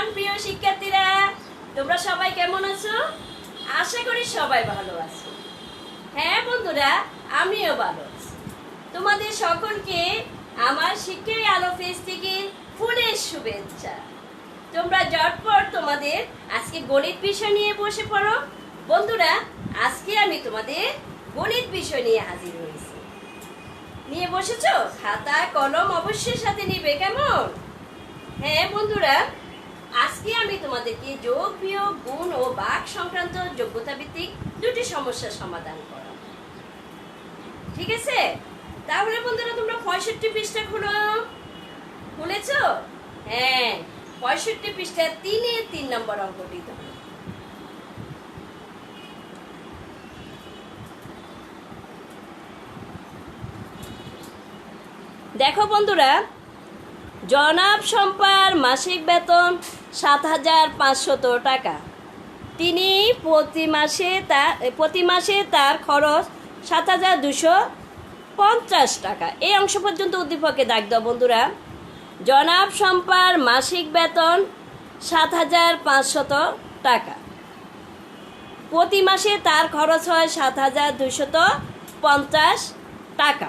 প্রাণ প্রিয় শিক্ষার্থীরা, তোমরা সবাই কেমন আছো? আশা করি সবাই ভালো আছো। হ্যাঁ বন্ধুরা, আমিও ভালো আছি। তোমাদের সকলকে আমার শিক্ষাই আলো ফেস থেকে ফুলের শুভেচ্ছা। তোমরা জটপট তোমাদের আজকে গণিত বিষয় নিয়ে বসে পড়ো। বন্ধুরা, আজকে আমি তোমাদের গণিত বিষয় নিয়ে হাজির হয়েছি। নিয়ে বসেছো? খাতা, কলম অবশ্যই সাথে নিবে, কেমন? হ্যাঁ বন্ধুরা আজকে আমি তোমাদেরকে যোগ বিয়োগ গুণ ও বাক সংক্রান্ত যোগ্যতা ভিত্তিক দুটি সমস্যার সমাধান করা ঠিক আছে? তাহলে বন্ধুরা, তোমরা পঁয়ষট্টি পৃষ্ঠা খুলো। খুলেছ? হ্যাঁ পঁয়ষট্টি পৃষ্ঠা তিনে তিন নম্বর অঙ্কটি দেখো বন্ধুরা জনাব সম্পার মাসিক বেতন সাত হাজার পাঁচশত টাকা। তিনি প্রতি মাসে তার প্রতি মাসে তার খরচ সাত হাজার দুশো পঞ্চাশ টাকা। এই অংশ পর্যন্ত উদ্দীপকে দাগ দাও বন্ধুরা। জনাব সম্পার মাসিক বেতন সাত হাজার পাঁচশত টাকা। প্রতি মাসে তার খরচ হয় সাত হাজার দুশত পঞ্চাশ টাকা।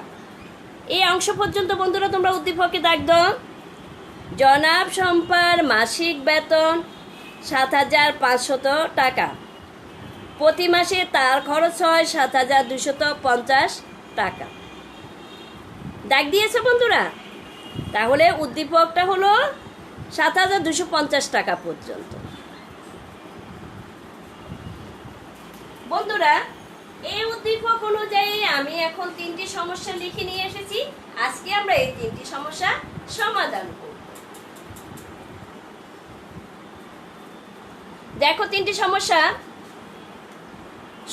এই অংশ পর্যন্ত বন্ধুরা তোমরা উদ্দীপকে দাগ দাও। জনাব সম্পার মাসিক বেতন সাত হাজার পাঁচশত টাকা। প্রতি মাসে তার খরচ হয় সাত হাজার দুশত পঞ্চাশ টাকা। ডাক দিয়েছে বন্ধুরা। তাহলে উদ্দীপকটা হলো সাত হাজার দুশো পঞ্চাশ টাকা পর্যন্ত। বন্ধুরা এই উদ্দীপক অনুযায়ী আমি এখন তিনটি সমস্যা লিখে নিয়ে এসেছি। আজকে আমরা এই তিনটি সমস্যা সমাধান করব। দেখো তিনটি সমস্যা।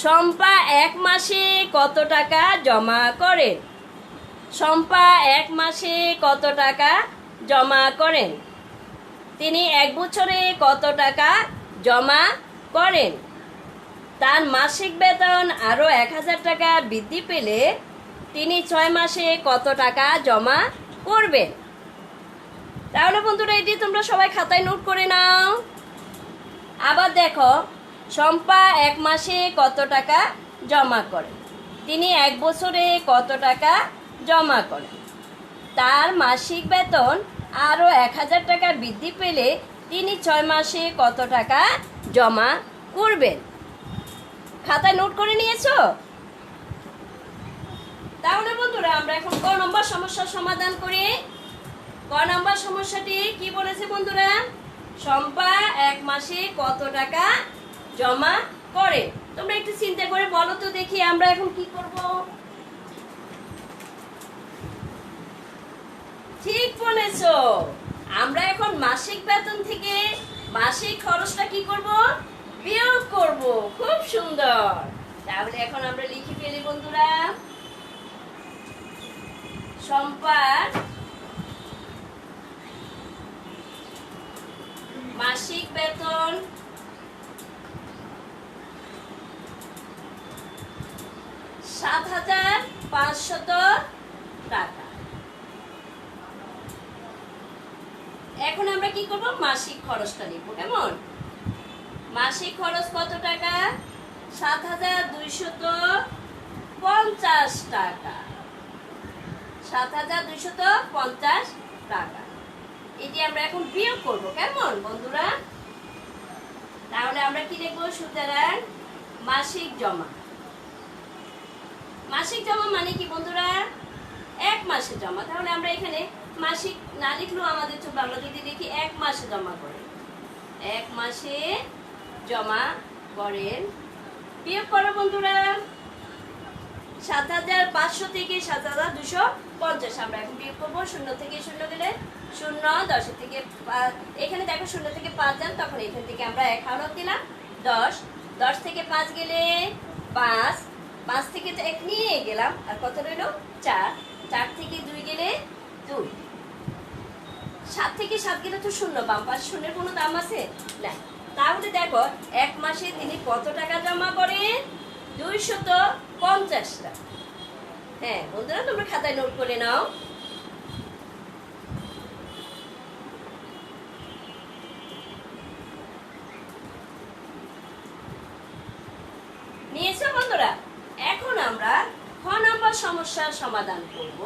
শম্পা এক মাসে কত টাকা জমা করেন শম্পা এক মাসে কত টাকা জমা করেন তিনি এক বছরে কত টাকা জমা করেন? তার মাসিক বেতন আরও এক হাজার টাকা বৃদ্ধি পেলে তিনি ছয় মাসে কত টাকা জমা করবেন? তাহলে বন্ধুরা, এটি তোমরা সবাই খাতায় নোট করে নাও। আবার দেখো, শম্পা এক মাসে কত টাকা জমা করে? তিনি এক বছরে কত টাকা জমা করেন? তার মাসিক বেতন আরও এক হাজার টাকা বৃদ্ধি পেলে তিনি ছয় মাসে কত টাকা জমা করবেন? খাতায় নোট করে নিয়েছো? তাহলে বন্ধুরা, আমরা এখন ক নম্বর সমস্যার সমাধান করি। ক নম্বর সমস্যাটি কি বলেছে বন্ধুরা? শম্পা এক মাসে কত টাকা জমা করে? তোমরা একটু চিন্তা করে বলো তো দেখি আমরা এখন কি করব। ঠিক বলেছ। আমরা এখন মাসিক বেতন থেকে মাসিক খরচটা কি করব? বিয়োগ করব। খুব সুন্দর। তাহলে এখন আমরা লিখে ফেলি বন্ধুরা। সম্পার মাসিক বেতন। সাত হাজার পাঁচশত টাকা। এখন আমরা কি করব? মাসিক খরচটা লিখব, কেমন? মাসিক খরচ কত টাকা? সাত হাজার দুইশত পঞ্চাশ টাকা। সাত হাজার দুইশত পঞ্চাশ টাকা। এটি আমরা এখন বিয়োগ করব, কেমন বন্ধুরা? তাহলে আমরা কি লিখব সুতরাং? মাসিক জমা। মাসিক জমা মানে কি বন্ধুরা? এক মাসে জমা। তাহলে আমরা এখানে মাসিক না লিখলেও আমাদের চোখ বাংলা যদি লিখি এক মাসে জমা করে। এক মাসে জমা করেন। বিয়োগ করো বন্ধুরা। সাত হাজার পাঁচশো থেকে সাত হাজার দুশো পঞ্চাশ। আমরা এখন বিয়োগ করব শূন্য থেকে শূন্য গেলে শূন্য দশের থেকে এখানে দেখো শূন্য থেকে পাঁচ যান, তখন এখান থেকে আমরা এক হারত দিলাম। দশ দশ থেকে পাঁচ গেলে পাঁচ পাঁচ থেকে তো এক নিয়ে গেলাম, আর কত রইল? চার চার থেকে দুই গেলে দুই। সাত থেকে সাত গেলে তো শূন্য, বাম পাশ শূন্যের কোনো দাম আছে? না। তাহলে দেখো, এক মাসে তিনি কত টাকা জমা করেন দুইশত পঞ্চাশটা। হ্যাঁ বন্ধুরা, তোমরা খাতায় নোট করে নাও। নিয়েছো বন্ধুরা? এখন আমরা খ নাম্বার সমস্যার সমাধান করব।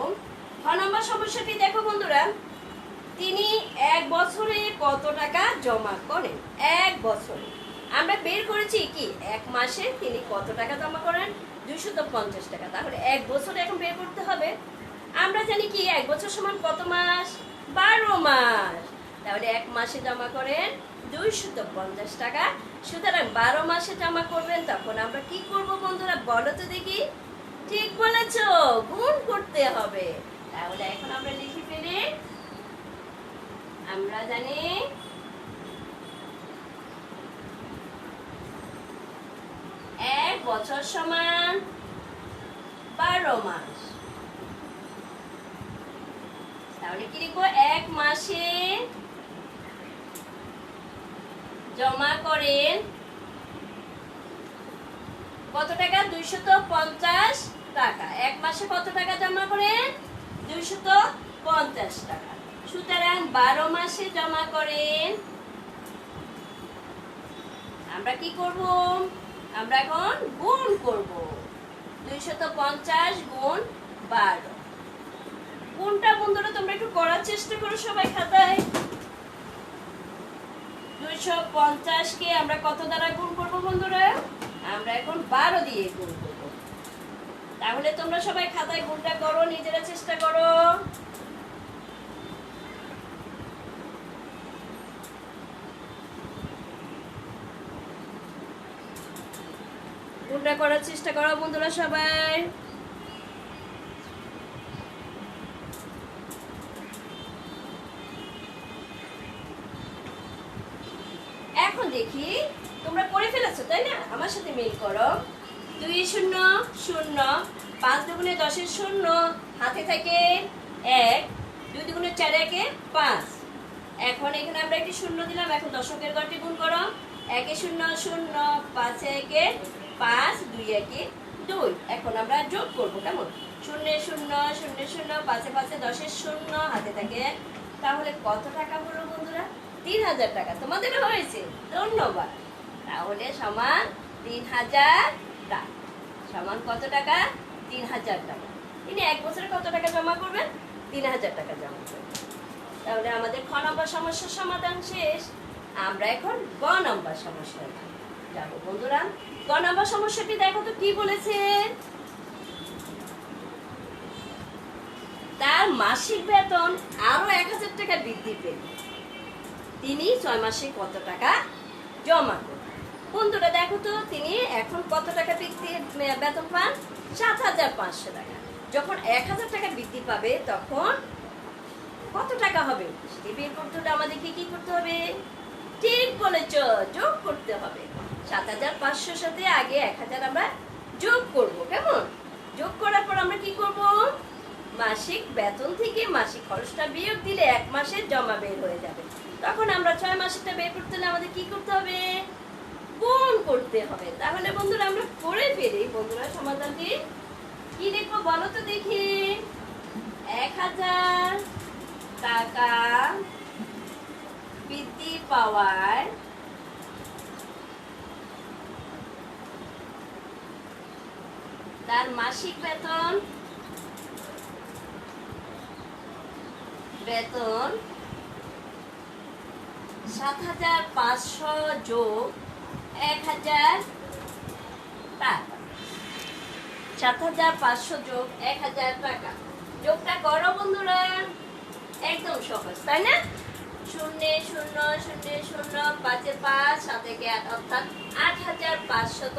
খ নাম্বার সমস্যাটি দেখো বন্ধুরা, তিনি এক বছরে কত টাকা জমা করেন? এক বছরে। আমরা বের করেছি কি? এক মাসে তিনি কত টাকা জমা করেন? দুইশত পঞ্চাশ টাকা। তাহলে এক বছরে এখন বের করতে হবে। আমরা জানি কি, এক বছর সমান কত মাস? বারো মাস। তাহলে এক মাসে জমা করেন দুইশত পঞ্চাশ টাকা। সুতরাং বারো মাসে জমা করবেন, তখন আমরা কি করব বন্ধুরা? বলো তো দেখি। ঠিক বলেছ, গুণ করতে হবে। তাহলে এখন আমরা লিখে ফেলি। আমরা জানি এক বছর সমান বারো মাস। তাহলে কি লিখব? এক মাসে জমা করেন কত টাকা? দুইশত পঞ্চাশ টাকা। এক মাসে কত টাকা জমা করেন? দুইশত পঞ্চাশ টাকা। সুতরাং বারো মাসে জমা করেন। আমরা কি করব? আমরা এখন গুণ করব। দুইশত পঞ্চাশ গুণ বারো। গুণটা বন্ধুরা, তোমরা একটু করার চেষ্টা করো সবাই খাতায়। দুইশো পঞ্চাশকে আমরা কত দ্বারা গুণ করব বন্ধুরা? আমরা এখন বারো দিয়ে গুণ করব। তাহলে তোমরা সবাই খাতায় গুণটা করো, নিজেরা চেষ্টা করো। গুণটা করার চেষ্টা করো, বন্ধুরা সবাই। এখন দেখি, তোমরা করে ফেলেছো, তাই না? আমার সাথে মিল করো। দুই শূন্য শূন্য, পাঁচ দুগুণে দশের শূন্য, হাতে থাকে এক, দুই দুগুণে চার একে পাঁচ। এখন এখানে আমরা একটি শূন্য দিলাম, এখন দশকের ঘরটি গুণ করো। একে শূন্য শূন্য, পাঁচ একে পাঁচ, দুই, একে দুই। এখন আমরা যোগ করব, কেমন? শূন্য শূন্য শূন্য শূন্য, পাঁচে পাঁচে দশের শূন্য, হাতে থাকে। তাহলে কত টাকা হলো বন্ধুরা? তিন হাজার টাকা। তোমাদের হয়েছে। ধন্যবাদ। তাহলে সমান তিন হাজার টাকা। সমান কত টাকা? তিন হাজার টাকা। তিনি এক বছরে কত টাকা জমা করবেন? তিন হাজার টাকা জমা করবেন। তাহলে আমাদের খ নম্বর সমস্যার সমাধান শেষ। আমরা এখন গ নম্বর সমস্যা যাব বন্ধুরা গ নম্বর সমস্যাটি দেখো তো কি বলেছে? তার মাসিক বেতন আরও এক হাজার টাকা বৃদ্ধি পেল। তিনি ছয় মাসে কত টাকা জমা করবেন বন্ধুরা, দেখো তো, তিনি এখন কত টাকা বৃদ্ধি বেতন পান? সাত হাজার পাঁচশো টাকা। যখন এক হাজার টাকা বৃদ্ধি পাবে, তখন কত টাকা হবে? সেটি বের করতে হলে আমাদেরকে কি করতে হবে? ঠিক বলেছ, যোগ করতে হবে। সাত হাজার পাঁচশোর সাথে আগে এক হাজার আমরা যোগ করব, কেমন? যোগ করার পর আমরা কি করব? মাসিক বেতন থেকে মাসিক খরচটা বিয়োগ দিলে এক মাসের জমা বের হয়ে যাবে। তখন আমরা ছয় মাসেরটা বের করতে হলে আমাদের কি করতে হবে? গুণ করতে হবে। তাহলে বন্ধুরা, আমরা করে ফেলি। বন্ধুরা সমাধানটি কি দেখব বলো তো দেখি। এক হাজার টাকা বৃদ্ধি পাওয়ার তার মাসিক বেতন বেতন সাত হাজার পাঁচশো যোগ এক হাজার টাকা। সাত হাজার পাঁচশো যোগ এক হাজার টাকা। যোগটা করো বন্ধুরা। একদম সহজ, তাই না? শূন্য শূন্য শূন্য শূন্য, পাঁচে পাঁচ সাত থেকে আট, অর্থাৎ আট হাজার পাঁচশত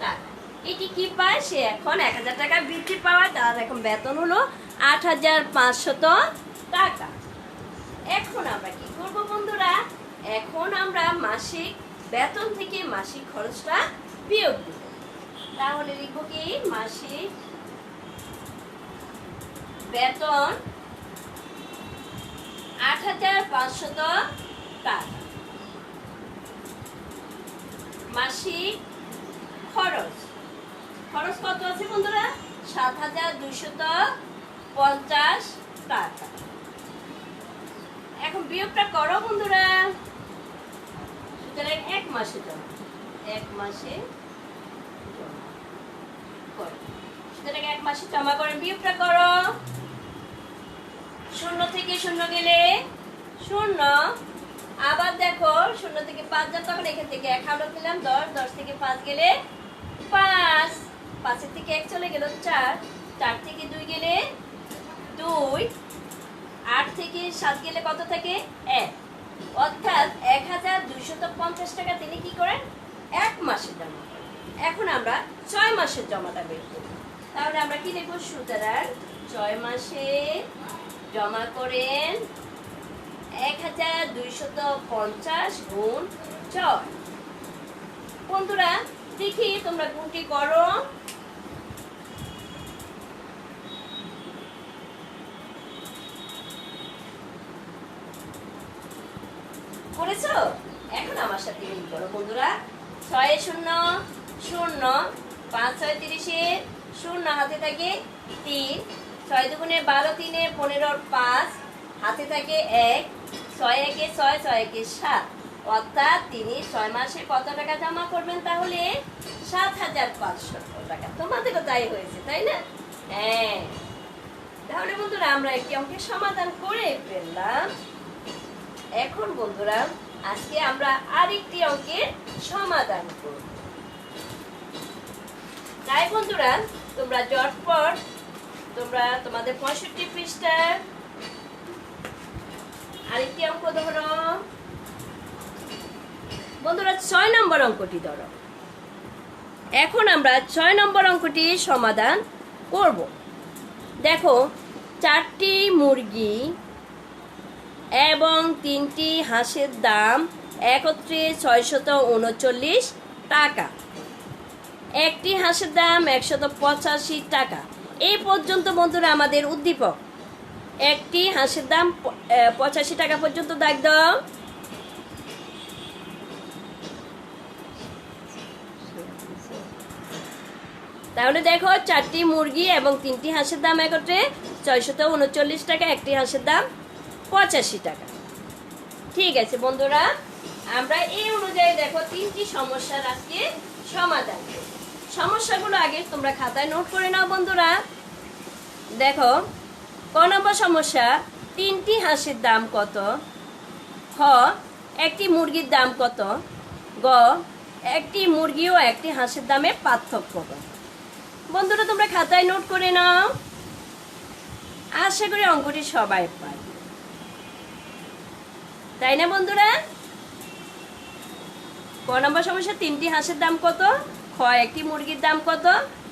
টাকা। এটি কি পায়? সে এখন এক হাজার টাকা বৃদ্ধি পাওয়ার তার এখন বেতন হলো আট হাজার পাঁচশত টাকা। এখন আমরা কি করব বন্ধুরা? এখন আমরা মাসিক বেতন থেকে মাসিক খরচটা বিয়োগ দিব তাহলে লিখব কি? মাসিক বেতন আট হাজার পাঁচশত টাকা। মাসিক খরচ খরচ কত আছে বন্ধুরা? সাত হাজার দুশত পঞ্চাশ টাকা। এখন বিয়োগটা করো বন্ধুরা। সুতরাং এক মাসে জমা। এক মাসে সুতরাং এক মাসে জমা করে বিয়োগটা করো। শূন্য থেকে শূন্য গেলে শূন্য। আবার দেখো, শূন্য থেকে পাঁচ যান তখন এখান থেকে এক হাওড়া দিলাম দশ দশ থেকে পাঁচ গেলে পাঁচ। পাঁচের থেকে এক চলে গেল চার। চার থেকে দুই গেলে দুই। আট থেকে সাত গেলে কত থাকে? এক। অর্থাৎ এক হাজার দুইশত পঞ্চাশ টাকা তিনি কি করেন? এক মাসে জমা এখন আমরা ছয় মাসের জমাটা বের করব তাহলে আমরা কি লিখব সুতরাং? ছয় মাসে জমা করেন এক হাজার দুইশত পঞ্চাশ গুণ ছয়। বন্ধুরা, দেখি তোমরা গুণটি করো। করেছ? এখন আমার সাথে মিল করো, বন্ধুরা। ছয় শূন্য শূন্য, পাঁচ ছয় তিরিশে, শূন্য হাতে থাকে তিন, ছয় দুগুণে বারো তিনে পনেরোর পাঁচ, হাতে থাকে এক, ছয় একে ছয় ছয় একে সাত। অর্থাৎ তিনি ছয় মাসে কত টাকা জমা করবেন তাহলে? সাত হাজার পাঁচশো টাকা। তোমাদেরও তাই হয়েছে, তাই না? হ্যাঁ। তাহলে বন্ধুরা, আমরা একটি অঙ্কের সমাধান করে ফেললাম। এখন বন্ধুরা, আজকে আমরা আরেকটি অঙ্কের সমাধান করব। তাই বন্ধুরা, তোমরা জটপট তোমরা তোমাদের পঁয়ষট্টি পৃষ্ঠার আরেকটি অঙ্ক ধরো। বন্ধুরা, ছয় নম্বর অঙ্কটি ধরো। এখন আমরা ছয় নম্বর অঙ্কটি সমাধান করব। দেখো, চারটি মুরগি এবং তিনটি হাঁসের দাম একত্রে ছয়শত উনচল্লিশ টাকা। একটি হাঁসের দাম একশত পঁচাশি টাকা। এই পর্যন্ত বন্ধুরা আমাদের উদ্দীপক। একটি হাঁসের দাম পঁচাশি টাকা পর্যন্ত দাগ দাও। তাহলে দেখো, চারটি মুরগি এবং তিনটি হাঁসের দাম একত্রে ছয়শত উনচল্লিশ টাকা, একটি হাঁসের দাম পঁচাশি টাকা। ঠিক আছে বন্ধুরা, আমরা এই অনুযায়ী দেখো তিনটি সমস্যার আজকে সমাধান। সমস্যাগুলো আগে তোমরা খাতায় নোট করে নাও বন্ধুরা। দেখো, ক নম্বর সমস্যা, তিনটি হাঁসের দাম কত? খ, একটি মুরগির দাম কত? গ, একটি মুরগি ও একটি হাঁসের দামে পার্থক্য কত? বন্ধুরা, তোমরা খাতায় নোট করে নাও। আশা করি অঙ্কটি সবাই পারবে। তাই না বন্ধুরা? ক নম্বর সমস্যা, তিনটি হাঁসের দাম কত? খ, একটি মুরগির দাম কত?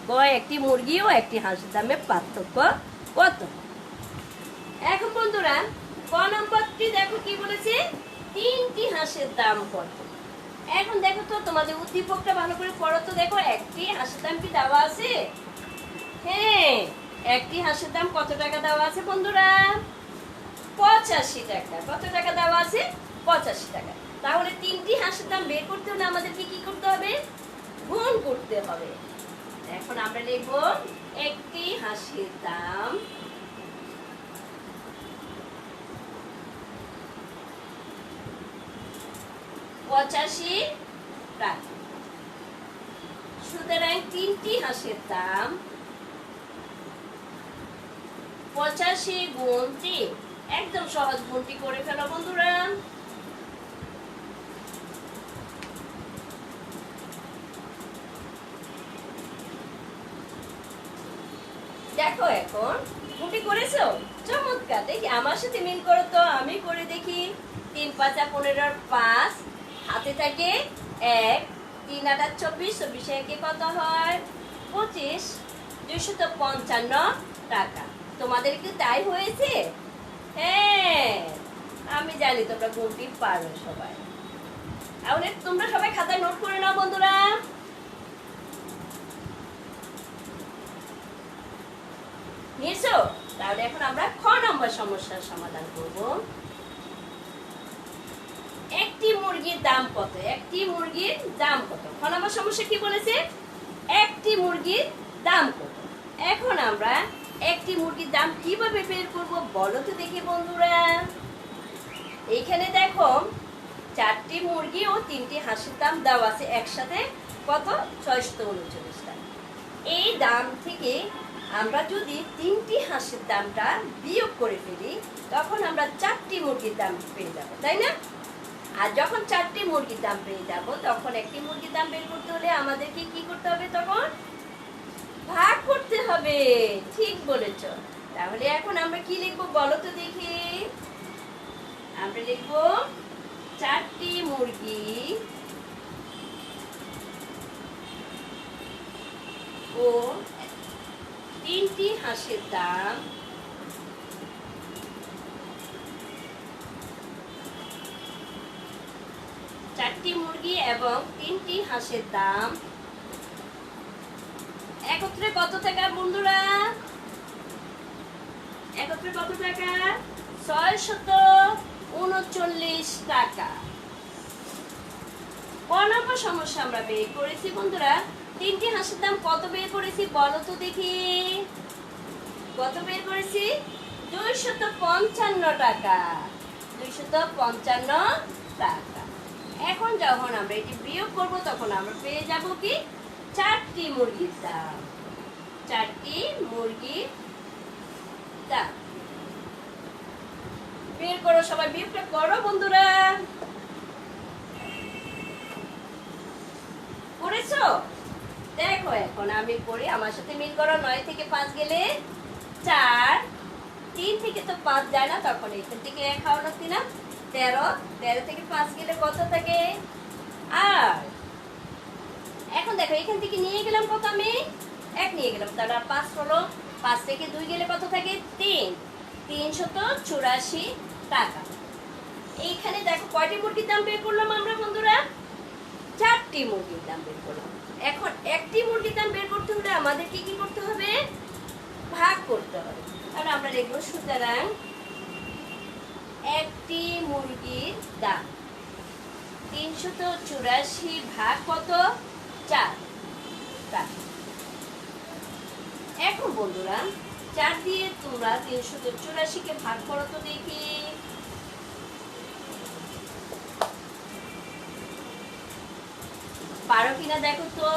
গ, একটি মুরগি ও একটি হাঁসের দামে পার্থক্য কত? এখন বন্ধুরা, ক নম্বরটি দেখো কি বলেছে? তিনটি হাঁসের দাম কত? এখন দেখো তো, তোমাদের উদ্দীপকটা ভালো করে পড়ো তো দেখো, একটি হাঁসের দাম কি দেওয়া আছে? হ্যাঁ একটি হাঁসের দাম কত টাকা দেওয়া আছে বন্ধুরা? পঁচাশি টাকা। কত টাকা দেওয়া আছে? পঁচাশি টাকা। তাহলে তিনটি হাঁসের দাম বের করতে হলে আমাদেরকে কি করতে হবে? গুণ করতে হবে। এখন আমরা লিখব একটি হাঁসের দাম। পঁচাশি টাকা। সুতরাং তিনটি হাঁসের দাম পঁচাশি গুণ তিন। একদম সহজ গুণটি করে ফেলো বন্ধুরা। দেখো এখন গুণটি করেছ? চমৎকার, দেখি আমার সাথে মিল করো তো, আমি করে দেখি। তিন পাঁচা পনেরোর পাঁচ, হাতে থাকে এক, তিন আটা চব্বিশ, চব্বিশে একে কত হয়? পঁচিশ, দুইশত পঞ্চান্ন টাকা। তোমাদের কি তাই হয়েছে? হ্যাঁ আমি জানি তোমরা গুণটি পারো সবাই। তাহলে তোমরা সবাই খাতায় নোট করে নাও বন্ধুরা। নিয়েছো? তাহলে এখন আমরা খ নম্বর সমস্যার সমাধান করব। একটি মুরগির দাম কত? একটি মুরগির দাম কত? খ নম্বর সমস্যা কি বলেছে? একটি মুরগির দাম কত? এখন আমরা একটি মুরগির দাম কীভাবে বের করব বলো তো দেখি বন্ধুরা। এইখানে দেখো, চারটি মুরগি ও তিনটি হাঁসের দাম দেওয়া আছে একসাথে কত? ছয়শত উনচল্লিশ টাকা। এই দাম থেকে আমরা যদি তিনটি হাঁসের দামটা বিয়োগ করে ফেলি, তখন আমরা চারটি মুরগির দাম পেয়ে যাব, তাই না? আর যখন চারটি মুরগির দাম পেয়ে যাব, তখন একটি মুরগির দাম বের করতে হলে আমাদেরকে কি করতে হবে তখন? ভাগ করতে হবে। ঠিক বলেছ। তাহলে এখন আমরা কি লিখব বলো তো দেখি। আমরা লিখব চারটি মুরগি ও তিনটি হাঁসের দাম। চারটি মুরগি এবং তিনটি হাঁসের দাম। একত্রে কত টাকা বন্ধুরা? একত্রে কত টাকা? ছয় শত উনচল্লিশ টাকা। ক নম্বর সমস্যা আমরা বের করেছি বন্ধুরা। তিনটি হাঁসের দাম কত বের করেছি বলো তো দেখি। কত বের করেছি? দুইশত পঞ্চান্ন টাকা। দুইশত পঞ্চান্ন টাকা। এখন যখন আমরা এটি বিয়োগ করব, তখন আমরা পেয়ে যাব কি? চারটি মুরগির দাম। চারটি মুরগির দাম। বের করো সবাই বিয়োগটা করো বন্ধুরা। করেছ? দেখো, এখন আমি করি, আমার সাথে মিল করো। নয় থেকে পাঁচ গেলে চার, তিন থেকে তো পাঁচ যায় না, তখন এখান থেকে এক খাওয়ানো না তেরো তেরো থেকে পাঁচ গেলে কত থাকে? আর এখন দেখো, এখান থেকে নিয়ে গেলাম কত আমি? এক নিয়ে গেলাম। তাহলে আর পাঁচ হলো। পাঁচ থেকে দুই গেলে কত থাকে? তিন। তিনশত চুরাশি টাকা। এইখানে দেখো, কয়টি মুরগির দাম বের করলাম আমরা বন্ধুরা? চারটি মুরগির দাম বের করলাম। এখন একটি মুরগির দাম বের করতে হলে আমাদেরকে কি করতে হবে? ভাগ করতে হবে। তাহলে আমরা লিখব সুতরাং একটি মুরগির দাম তিনশত চুরাশি ভাগ কত? চার। এখন বন্ধুরা, চার দিয়ে তোমরা তিনশত চুরাশিকে ভাগ করো তো দেখি। পারো কিনা দেখো তো।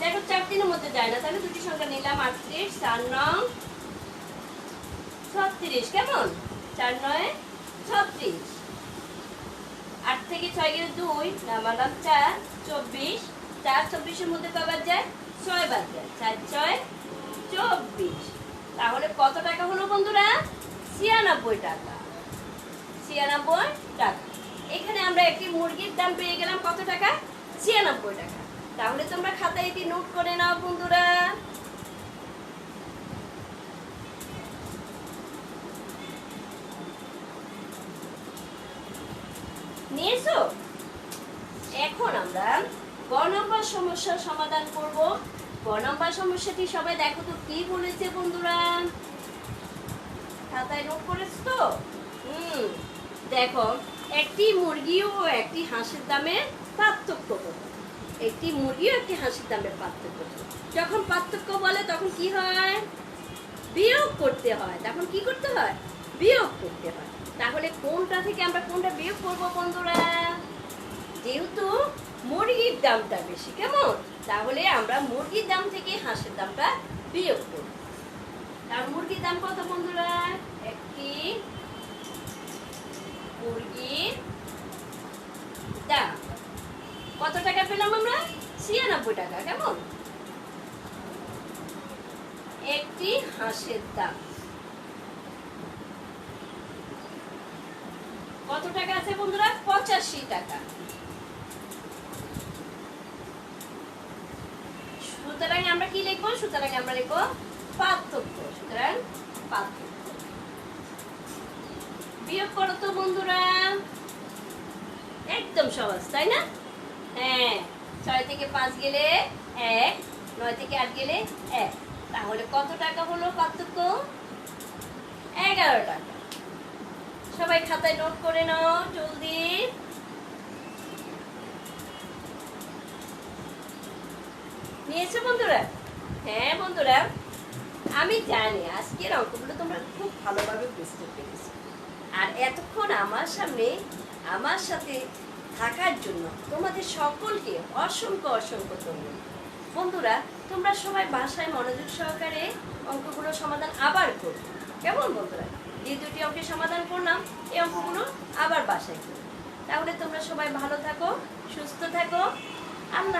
দেখো, চার দিনের মধ্যে যায় না, তাহলে দুটি সংখ্যা নিলাম, আটত্রিশ, চার নং ছত্রিশ। কেমন? চার নয়, ছত্রিশ। আট থেকে ছয় গেলে দুই নামালাম চার, চব্বিশ। চার চব্বিশের মধ্যে কবার যায়? ছয় বাদ যায়। চার, ছয়, চব্বিশ। তাহলে কত টাকা হলো বন্ধুরা? ছিয়ানব্বই টাকা। ছিয়ানব্বই টাকা। এখানে আমরা একটি মুরগির দাম পেয়ে গেলাম কত টাকা? ছিয়ানব্বই টাকা। তাহলে তোমরা খাতায় এটি নোট করে নাও বন্ধুরা। নিয়েছো? এখন আমরা গ নম্বর সমস্যার সমাধান করব। গ নম্বর সমস্যাটি সবাই দেখো তো কি বলেছে বন্ধুরা? খাতায় নোট করেছ তো? হুম। দেখো, একটি মুরগি ও একটি হাঁসের দামের পার্থক্য কত একটি মুরগি ও একটি হাঁসের দামের পার্থক্য? যখন পার্থক্য বলে তখন কি হয়? বিয়োগ করতে হয়। তখন কি করতে হয়? বিয়োগ করতে হয়। তাহলে কোনটা থেকে আমরা কোনটা বিয়োগ করব বন্ধুরা? যেহেতু মুরগির দামটা বেশি, কেমন? তাহলে আমরা মুরগির দাম থেকে হাঁসের দামটা বিয়োগ করব। তার মুরগির দাম কত বন্ধুরা? একটি মুরগির দাম। কত টাকা পেলাম আমরা? ছিয়ানব্বই টাকা, কেমন? একটি হাঁসের দাম। কত টাকা আছে বন্ধুরা? পঁচাশি টাকা। সুতরাং আমরা কি লিখব? সুতরাং আমরা লিখব পার্থক্য। সুতরাং পার্থক্য। বিয়োগ করো তো বন্ধুরা। একদম সহজ, তাই না? হ্যাঁ ছয় থেকে পাঁচ গেলে এক, নয় থেকে আট গেলে এক। তাহলে কত টাকা হলো পার্থক্য? এগারো টাকা। সবাই খাতায় নোট করে নাও, জলদি। নিয়েছো বন্ধুরা? হ্যাঁ বন্ধুরা, আমি জানি আজকের অঙ্কগুলো তোমরা খুব ভালোভাবে বুঝতে পেরেছ। আর এতক্ষণ আমার সামনে, আমার সাথে থাকার জন্য তোমাদের সকলকে অসংখ্য অসংখ্য ধন্যবাদ। বন্ধুরা, তোমরা সবাই বাসায় মনোযোগ সহকারে অঙ্কগুলো সমাধান আবার করো কেমন বন্ধুরা? যে দুটি অঙ্কের সমাধান করলাম। এই অঙ্কগুলো আবার বাসায় তাহলে তোমরা সবাই ভালো থাকো, সুস্থ থাকো। আল্লাহ